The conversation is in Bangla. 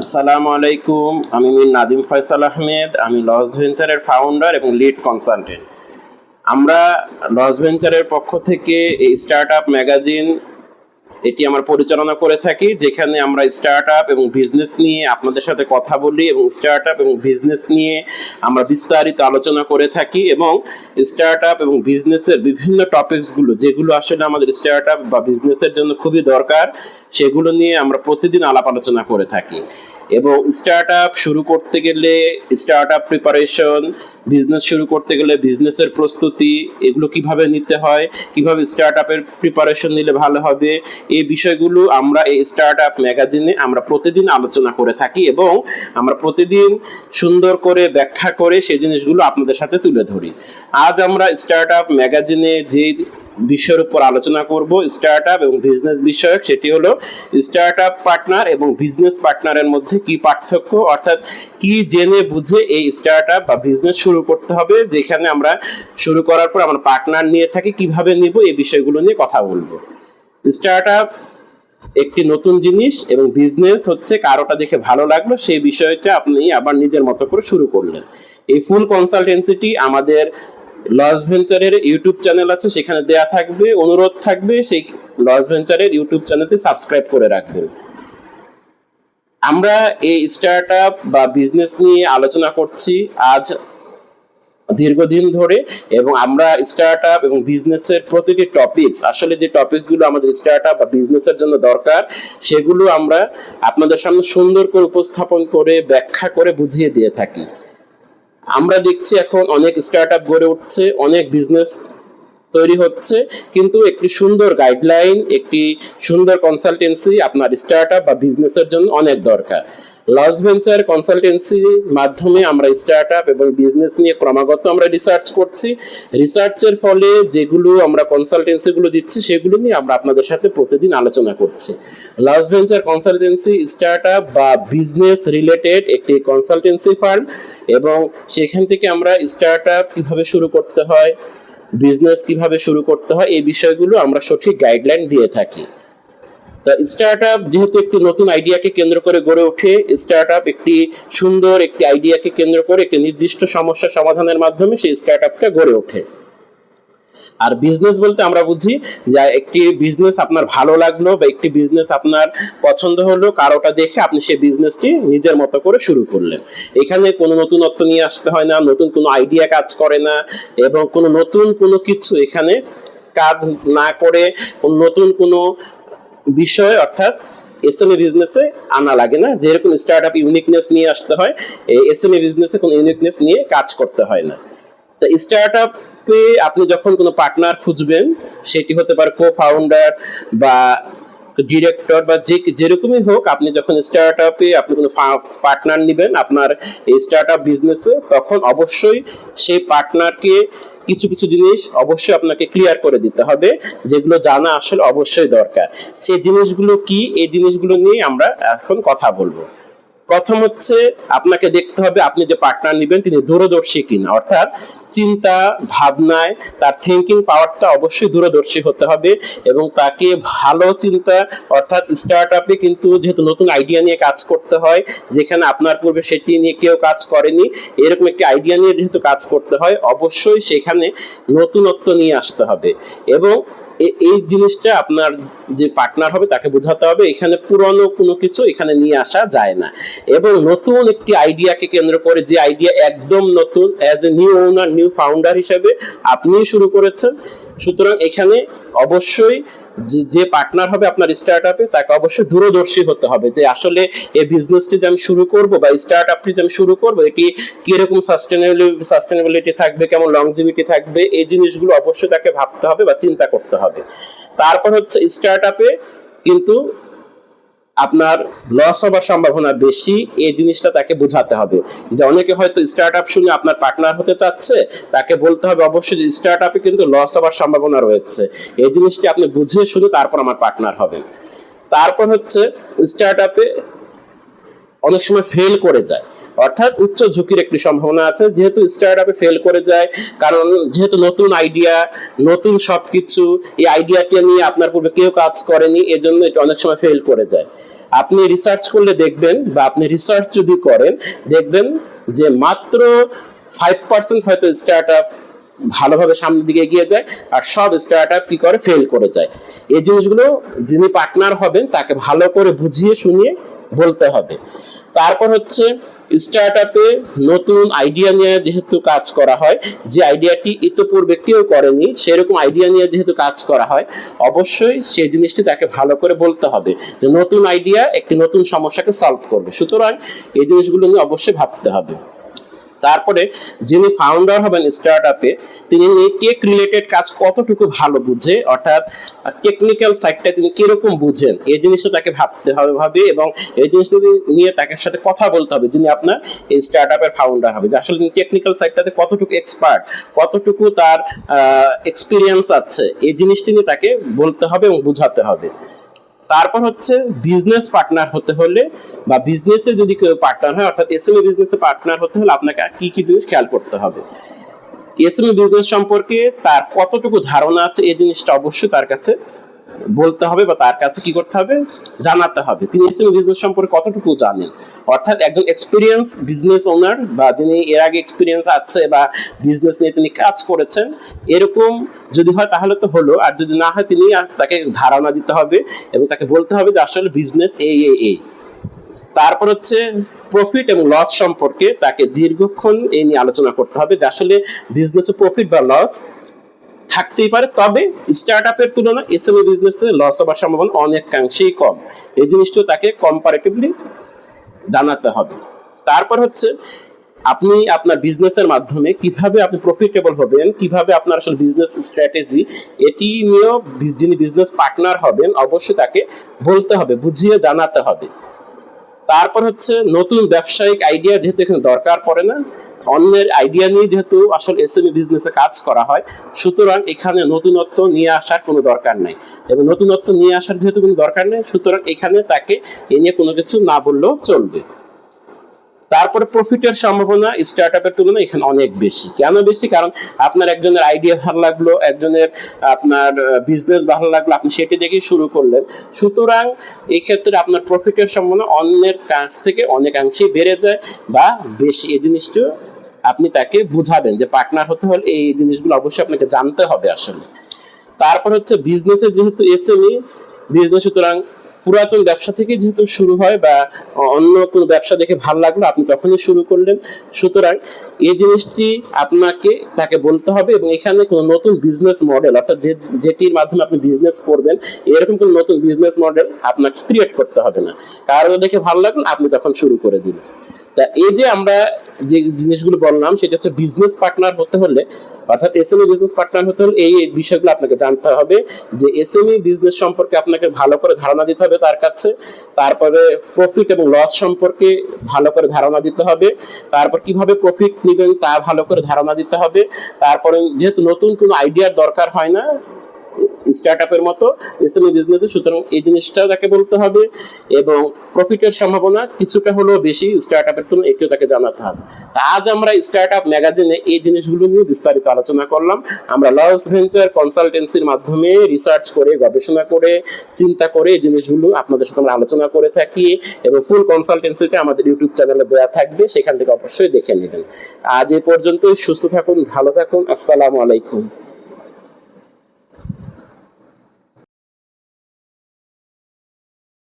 আসসালামু আলাইকুম, আমি মির নাদিম ফয়সাল আহমেদ, আমি লস ভেঞ্চারের ফাউন্ডার এবং লিড কনসালটেন্ট আমরা লস ভেঞ্চারের পক্ষ থেকে এই স্টার্ট আপ ম্যাগাজিন এটি আমরা পরিচালনা করে থাকি, যেখানে আমরা স্টার্ট আপ এবং বিজনেস নিয়ে আপনাদের সাথে কথা বলি এবং স্টার্ট আপ এবং বিজনেস নিয়ে আমরা বিস্তারিত আলোচনা করে থাকি এবং স্টার্ট আপ এবং বিজনেসের বিভিন্ন টপিকসগুলো যেগুলো আসলে আমাদের স্টার্ট আপ বা বিজনেসের জন্য খুবই দরকার, সেগুলো নিয়ে আমরা প্রতিদিন আলাপ আলোচনা করে থাকি। এবং স্টার্ট আপ শুরু করতে গেলে স্টার্ট আপ প্রিপারেশন বিজনেস শুরু করতে গেলে বিজনেসের প্রস্তুতি, এগুলো কীভাবে নিতে হয়, কীভাবে স্টার্ট আপের প্রিপারেশন নিলে ভালো হবে, এই বিষয়গুলো আমরা এই স্টার্ট আপ ম্যাগাজিনে আমরা প্রতিদিন আলোচনা করে থাকি এবং আমরা প্রতিদিন সুন্দর করে ব্যাখ্যা করে সেই জিনিসগুলো আপনাদের সাথে তুলে ধরি। আজ আমরা স্টার্ট আপ ম্যাগাজিনে যে বিষয়ের উপর আলোচনা করব স্টার্ট আপ এবং বিজনেস বিষয়ক, সেটি হলো স্টার্ট আপ পার্টনার এবং বিজনেস পার্টনারের মধ্যে কি পার্থক্য, অর্থাৎ কি জেনে বুঝে এই স্টার্ট আপ বা বিজনেস শুরু করতে হবে, যেখানে আমরা শুরু করার পর আমরা পার্টনার নিয়ে থাকি, কীভাবে নিব, এই বিষয়গুলো নিয়ে কথা বলব। স্টার্ট আপ একটি নতুন জিনিস এবং বিজনেস হচ্ছে কারোটা দেখে ভালো লাগল, সেই বিষয়টা আপনি আবার নিজের মতো করে শুরু করলেন। এই ফুল কনসালটেন্সিটি আমাদের লস ভেঞ্চারের ইউটিউব চ্যানেল আছে, সেখানে দেয়া থাকবে, অনুরোধ থাকবে, সেই লস ভেঞ্চারের ইউটিউব চ্যানেলটি সাবস্ক্রাইব করে রাখবেন। আমরা এই স্টার্ট আপ বা বিজনেস নিয়ে আলোচনা করছি আজ দীর্ঘদিন ধরে, এবং আমরা স্টার্ট আপ এবং বিজনেসের প্রতিটি টপিকস আসলে যে টপিকসগুলো আমাদের স্টার্ট আপ বা বিজনেসের জন্য দরকার, সেগুলো আমরা আপনাদের সামনে সুন্দর করে উপস্থাপন করে, ব্যাখ্যা করে বুঝিয়ে দিয়ে থাকি। আমরা দেখছি এখন অনেক স্টার্ট আপ গড়ে উঠছে অনেক বিজনেস তৈরি হচ্ছে, কিন্তু একটি সুন্দর গাইডলাইন একটি সুন্দর কনসালটেন্সি আপনার স্টার্ট আপ বা বিজনেসের জন্য অনেক দরকার। লস ভেঞ্চার কনসালটেন্সির মাধ্যমে আমরা স্টার্ট আপ এবং বিজনেস নিয়ে ক্রমাগত আমরা রিসার্চ করছি। রিসার্চের ফলে যেগুলো আমরা কনসালটেন্সিগুলো দিচ্ছি, সেগুলো নিয়ে আমরা আপনাদের সাথে প্রতিদিন আলোচনা করছি। Loss venture consultancy startup বা বিজনেস রিলেটেড একটি কনসালটেন্সি ফার্ম এবং সেখান থেকে আমরা স্টার্ট আপ কীভাবে শুরু করতে হয় বিজনেস কীভাবে শুরু করতে হয়, এই বিষয়গুলো আমরা সঠিক গাইডলাইন দিয়ে থাকি। তা স্টার্ট আপ যেহেতু একটি নতুন আইডিয়াকে কেন্দ্র করে গড়ে ওঠে স্টার্ট আপ একটি সুন্দর একটি আইডিয়াকে কেন্দ্র করে একটি নির্দিষ্ট সমস্যা সমাধানের মাধ্যমে সেই স্টার্ট আপটা গড়ে ওঠে। আর বিজনেস বলতে আমরা বুঝি যে একটি বিজনেস আপনার ভালো লাগল বা একটি বিজনেস আপনার পছন্দ হলো কারোটা দেখে আপনি সেই বিজনেসটি নিজের মতো করে শুরু করলেন। এখানে কোনো নতুনত্ব নিয়ে আসতে হয় না, নতুন কোনো আইডিয়া কাজ করে না এবং কোনো নতুন কোনো কিছু এখানে কাজ না করে নতুন কোনো বিষয় অর্থাৎ এসএমই বিজনেসে আনা লাগে না। যেরকম স্টার্ট আপ ইউনিকনেস নিয়ে আসতে হয় এসএমই বিজনেসে কোনো ইউনিকনেস নিয়ে কাজ করতে হয় না। তো স্টার্ট আপে আপনি যখন কোনো পার্টনার খুঁজবেন, সেটি হতে পারে কো ফাউন্ডার বা ডিরেক্টর বা যে যেরকমই হোক, আপনি যখন স্টার্ট আপে আপনি কোনো পার্টনার নেবেন আপনার এই স্টার্ট আপ বিজনেসে তখন অবশ্যই সেই পার্টনারকে কিছু কিছু জিনিস অবশ্যই আপনাকে ক্লিয়ার করে দিতে হবে, যেগুলো জানা আসলে অবশ্যই দরকার। সেই জিনিসগুলো কি? এই জিনিসগুলো নিয়ে আমরা এখন কথা বলব। প্রথম হচ্ছে আপনাকে দেখতে হবে আপনি যে পার্টনার নেবেন, তিনি দূরদর্শী কিনা। অর্থাৎ চিন্তা, ভাবনায় তার থিঙ্কিং পাওয়ারটা অবশ্যই দূরদর্শী হতে হবে এবং তাকে ভালো চিন্তা, অর্থাৎ স্টার্ট আপে কিন্তু যেহেতু নতুন আইডিয়া নিয়ে কাজ করতে হয়, যেখানে আপনার পূর্বে সেটি নিয়ে কেউ কাজ করেনি, এরকম একটি আইডিয়া নিয়ে যেহেতু কাজ করতে হয়, অবশ্যই সেখানে নতুনত্ব নিয়ে আসতে হবে। এবং এই জিনিসটা আপনার যে পার্টনার হবে তাকে বোঝাতে হবে, এখানে পুরনো কোনো কিছু এখানে নিয়ে আসা যায় না। এবং নতুন একটি আইডিয়াকে কেন্দ্র করে যে আইডিয়া একদম নতুন as a new owner new founder হিসেবে আপনি শুরু করেছেন। সুতরাং এখানে অবশ্যই যে- পার্টনার হবে আপনার স্টার্ট আপে তাকে অবশ্যই দূরদর্শী হতে হবে যে আসলে এই বিজনেসটি যে আমি শুরু করব বা স্টার্ট আপটি যে আমি শুরু করব এটি কীরকম সাস্টেনেবিলিটি সাস্টেনেবিলিটি থাকবে, কেমন লংজিভিটি থাকবে, এই জিনিসগুলো অবশ্যই তাকে ভাবতে হবে বা চিন্তা করতে হবে। তারপর হচ্ছে স্টার্ট আপে কিন্তু আপনার লস হবার সম্ভাবনা বেশি, এই জিনিসটা তাকে বোঝাতে হবে। যে অনেকে হয়তো স্টার্ট আপ শুনে আপনার পার্টনার হতে চাচ্ছে, তাকে বলতে হবে অবশ্যই যে স্টার্ট আপে কিন্তু লস হবার সম্ভাবনা রয়েছে। এই জিনিসটি আপনি বুঝে শুনে তারপর আমার পার্টনার হবে তারপর হচ্ছে স্টার্ট আপে অনেক সময় ফেল করে যায়। অর্থাৎ উচ্চ ঝুঁকির একটি সম্ভাবনা আছে। যেহেতু স্টার্ট আপে ফেল করে যায়, কারণ যেহেতু নতুন আইডিয়া নতুন সবকিছু, এই আইডিয়াটি নিয়ে আপনার পূর্বে কেউ কাজ করেনি, এজন্য এটা অনেক সময় ফেল করে যায়। আপনি রিসার্চ করলে দেখবেন বা আপনি রিসার্চ যদি করেন, দেখবেন যে মাত্র ফাইভ পার্সেন্ট হয়তো স্টার্ট আপ ভালোভাবে সামনের দিকে এগিয়ে যায় আর সব স্টার্ট আপ কি করে? ফেল করে যায়। এই জিনিসগুলো যিনি পার্টনার হবেন, তাকে ভালো করে বুঝিয়ে, শুনিয়ে বলতে হবে। তারপর হচ্ছে স্টার্ট আপে নতুন আইডিয়া নিয়ে যেহেতু কাজ করা হয়, যে আইডিয়াটি ইতিপূর্বে কেউ করেনি, সেরকম আইডিয়া নিয়ে যেহেতু কাজ করা হয়, অবশ্যই সেই জিনিসটি তাকে ভালো করে বলতে হবে যে নতুন আইডিয়া একটি নতুন সমস্যাকে সলভ করবে। সুতরাং এই জিনিসগুলো নিয়ে অবশ্যই ভাবতে হবে। তারপরে যিনি ফাউন্ডার হবেন স্টার্ট আপে তিনি টেক রিলেটেড কাজ কতটুকু ভালো বুঝে? অর্থাৎ টেকনিক্যাল সাইডটা তিনি কীরকম বুঝেন? এই জিনিসটা তাকে ভাবতে হবে ভাবে এবং এই জিনিসটা নিয়ে তাকে সাথে কথা বলতে হবে যিনি আপনার এই স্টার্ট আপের ফাউন্ডার হবে। যে আসলে তিনি টেকনিক্যাল সাইডটাতে কতটুকু এক্সপার্ট কতটুকু তার এক্সপিরিয়েন্স আছে, এই জিনিসটি নিয়ে তাকে বলতে হবে এবং বুঝাতে হবে। তারপর হচ্ছে বিজনেস পার্টনার হতে হলে বা বিজনেসে যদি কেউ পার্টনার হয়, অর্থাৎ এসএমই বিজনেসে পার্টনার হতে হলে আপনাকে কি কি জিনিস খেয়াল করতে হবে? এসএমই বিজনেস সম্পর্কে তার কতটুকু ধারণা আছে, এই জিনিসটা অবশ্যই তার কাছে বলতে হবে বা তার কাছে কি করতে হবে? জানাতে হবে। তিনি এসএমই বিজনেস সম্পর্কে কতটুকু জানেন? অর্থাৎ একজন এক্সপিরিয়েন্স বিজনেস ওনার বা যিনি এর আগে এক্সপিরিয়েন্স আছে বা বিজনেস নিয়ে তিনি কাজ করেছেন, এরকম যদি হয় তাহলে তো হলো। আর যদি না হয় তিনি তাকে ধারণা দিতে হবে এবং তাকে বলতে হবে যে আসলে বিজনেস এই এই এই তারপর হচ্ছে প্রফিট এবং লস সম্পর্কে তাকে দীর্ঘক্ষণ এই নিয়ে আলোচনা করতে হবে যে আসলে বিজনেসে প্রফিট বা লস থাকতেই পারে, তবে স্টার্ট আপের তুলনায় এসএমই বিজনেসে লস হওয়ার সম্ভাবনা অনেকাংশেই কম। এই জিনিসটিও তাকে কম্পারেটিভলি জানাতে হবে। তারপর হচ্ছে, আপনি আপনার বিজনেসের মাধ্যমে কীভাবে আপনি প্রফিটেবল হবেন, কীভাবে আপনার আসলে বিজনেস স্ট্র্যাটেজি এটি নিয়েও যিনি বিজনেস পার্টনার হবেন, অবশ্যই তাকে বলতে হবে, বুঝিয়ে জানাতে হবে। তারপর হচ্ছে, নতুন ব্যবসায়িক আইডিয়া যেহেতু এখানে দরকার পড়ে না অন্যের আইডিয়া নিয়ে যেহেতু আসলে এসএমই বিজনেসে কাজ করা হয়, সুতরাং এখানে নতুনত্ব নিয়ে আসার কোনো দরকার নেই। এবং নতুনত্ব নিয়ে আসার যেহেতু কোনো দরকার নেই, সুতরাং এখানে তাকে এ নিয়ে কোনো কিছু না বললেও চলবে। তারপরে প্রফিটের সম্ভাবনা স্টার্ট আপের তুলনায় এখানে অনেক বেশি। কেন বেশি? কারণ আপনার একজনের আইডিয়া ভালো লাগল, একজনের আপনার বিজনেস ভালো লাগল, আপনি সেটি দেখেই শুরু করলেন। সুতরাং এই ক্ষেত্রে আপনার প্রফিটের সম্ভাবনা অন্যের কাছ থেকে অনেকাংশেই বেড়ে যায় বা বেশি। এই জিনিসটা আপনি তাকে বুঝাবেন যে পার্টনার হতে হলে এই জিনিসগুলো অবশ্যই আপনাকে জানতে হবে আসলে। তারপর হচ্ছে বিজনেসের যেহেতু এসএমই বিজনেস সুতরাং পুরাতন ব্যবসা থেকে যেহেতু শুরু হয় বা অন্য কোনো ব্যবসা দেখে ভালো লাগল, আপনি তখনই শুরু করলেন। সুতরাং এই জিনিসটি আপনাকে, তাকে বলতে হবে এবং এখানে কোনো নতুন বিজনেস মডেল অর্থাৎ যে, যেটির মাধ্যমে আপনি বিজনেস করবেন, এরকম কোনো নতুন বিজনেস মডেল আপনাকে ক্রিয়েট করতে হবে না। কারও দেখে ভালো লাগল, আপনি তখন শুরু করে দিলেন। তা এই যে আমরা যে জিনিসগুলো বললাম, সেটা হচ্ছে বিজনেস পার্টনার হতে হলে, অর্থাৎ এসএমই বিজনেস পার্টনার হতে হলে এই বিষয়গুলো আপনাকে জানতে হবে যে এসএমই বিজনেস সম্পর্কে আপনাকে ভালো করে ধারণা দিতে হবে তার কাছে, তারপরে প্রফিট এবং লস সম্পর্কে ভালো করে ধারণা দিতে হবে, তারপর কীভাবে প্রফিট নেবেন তা ভালো করে ধারণা দিতে হবে, তারপরে যেহেতু নতুন কোনো আইডিয়ার দরকার হয় না স্টার্ট আপের মতো এসএমই বিজনেসে সুতরাং এই জিনিসটাও তাকে বলতে হবে এবং প্রফিটের সম্ভাবনা কিছুটা হলেও বেশি স্টার্ট আপের তুলনায় একটু তাকে জানাতে হবে। আজ আমরা স্টার্ট আপ ম্যাগাজিনে এই জিনিসগুলো নিয়ে বিস্তারিত আলোচনা করলাম। আমরা লস ভেঞ্চার কনসালটেন্সির মাধ্যমে রিসার্চ করে, গবেষণা করে, চিন্তা করে এই জিনিসগুলো আপনাদের সাথে আমরা আলোচনা করে থাকি এবং ফুল কনসালটেন্সিটা আমাদের ইউটিউব চ্যানেলে দেওয়া থাকবে, সেখান থেকে অবশ্যই দেখে নেবেন। আজ এ পর্যন্তই, সুস্থ থাকুন, ভালো থাকুন, আসসালামু আলাইকুম।